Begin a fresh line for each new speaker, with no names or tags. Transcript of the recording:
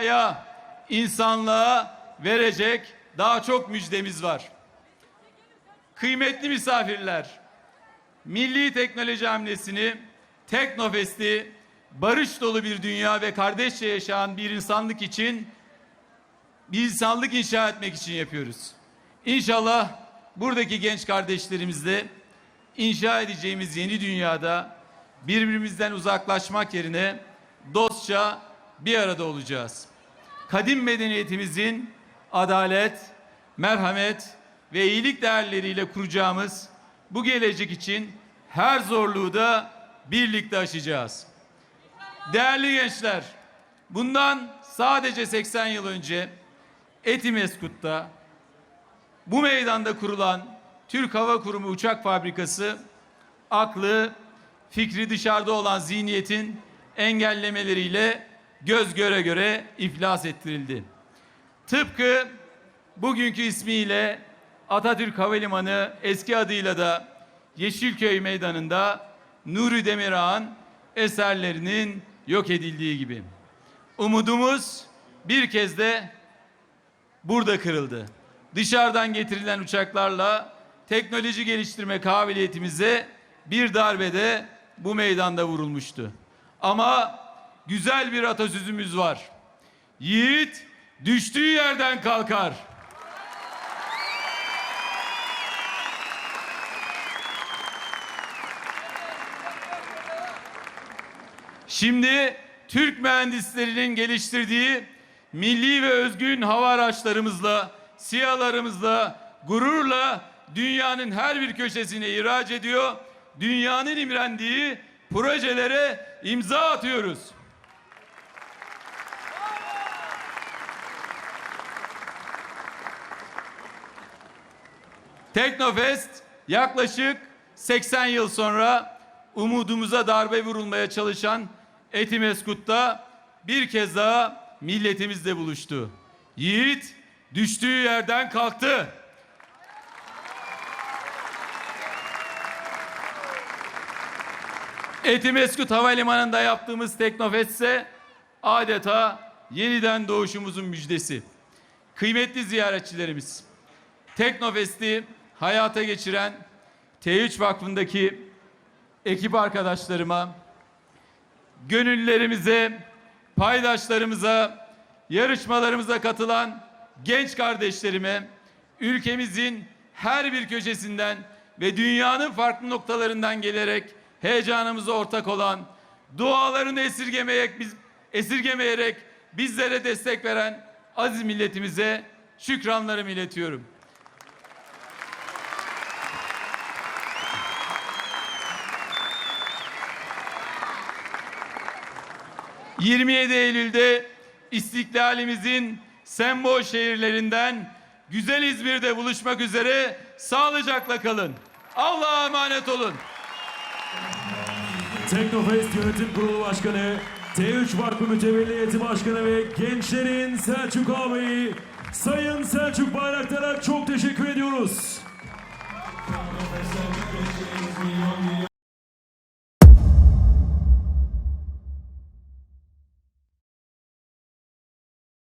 dünyaya, insanlığa verecek daha çok müjdemiz var. Kıymetli misafirler, Milli Teknoloji Hamlesi'ni, Teknofest'i barış dolu bir dünya ve kardeşçe yaşayan bir insanlık için bir insanlık inşa etmek için yapıyoruz. İnşallah buradaki genç kardeşlerimizle inşa edeceğimiz yeni dünyada birbirimizden uzaklaşmak yerine dostça bir arada olacağız. Kadim medeniyetimizin adalet, merhamet ve iyilik değerleriyle kuracağımız bu gelecek için her zorluğu da birlikte aşacağız. Değerli gençler, bundan sadece 80 yıl önce Etimeskut'ta bu meydanda kurulan Türk Hava Kurumu Uçak Fabrikası aklı, fikri dışarıda olan zihniyetin engellemeleriyle göz göre göre iflas ettirildi. Tıpkı bugünkü ismiyle Atatürk Havalimanı eski adıyla da Yeşilköy Meydanı'nda Nuri Demirağ'ın eserlerinin yok edildiği gibi. Umudumuz bir kez de burada kırıldı. Dışarıdan getirilen uçaklarla teknoloji geliştirme kabiliyetimize bir darbede bu meydanda vurulmuştu. Ama güzel bir atasözümüz var. Yiğit düştüğü yerden kalkar. Şimdi Türk mühendislerinin geliştirdiği milli ve özgün hava araçlarımızla, siyalarımızla, gururla dünyanın her bir köşesine ihraç ediyor. Dünyanın imrendiği projelere imza atıyoruz. Teknofest yaklaşık 80 yıl sonra umudumuza darbe vurulmaya çalışan Etimeskut'ta bir kez daha milletimizle buluştu. Yiğit düştüğü yerden kalktı. Etimeskut Havalimanı'nda yaptığımız Teknofest ise adeta yeniden doğuşumuzun müjdesi. Kıymetli ziyaretçilerimiz, Teknofest'i hayata geçiren T3 Vakfı'ndaki ekip arkadaşlarıma, gönüllerimize, paydaşlarımıza, yarışmalarımıza katılan genç kardeşlerime, ülkemizin her bir köşesinden ve dünyanın farklı noktalarından gelerek heyecanımıza ortak olan, dualarını esirgemeyerek, biz, esirgemeyerek bizlere destek veren aziz milletimize şükranlarımı iletiyorum. ...27 Eylül'de istiklalimizin sembol şehirlerinden güzel İzmir'de buluşmak üzere sağlıcakla kalın. Allah'a emanet olun.
Teknofest Yönetim Kurulu Başkanı, T3 Vakfı Mütevelli Heyeti Başkanı ve Gençlerin Selçuk ağabeyi Sayın Selçuk Bayraktar'a çok teşekkür ediyoruz.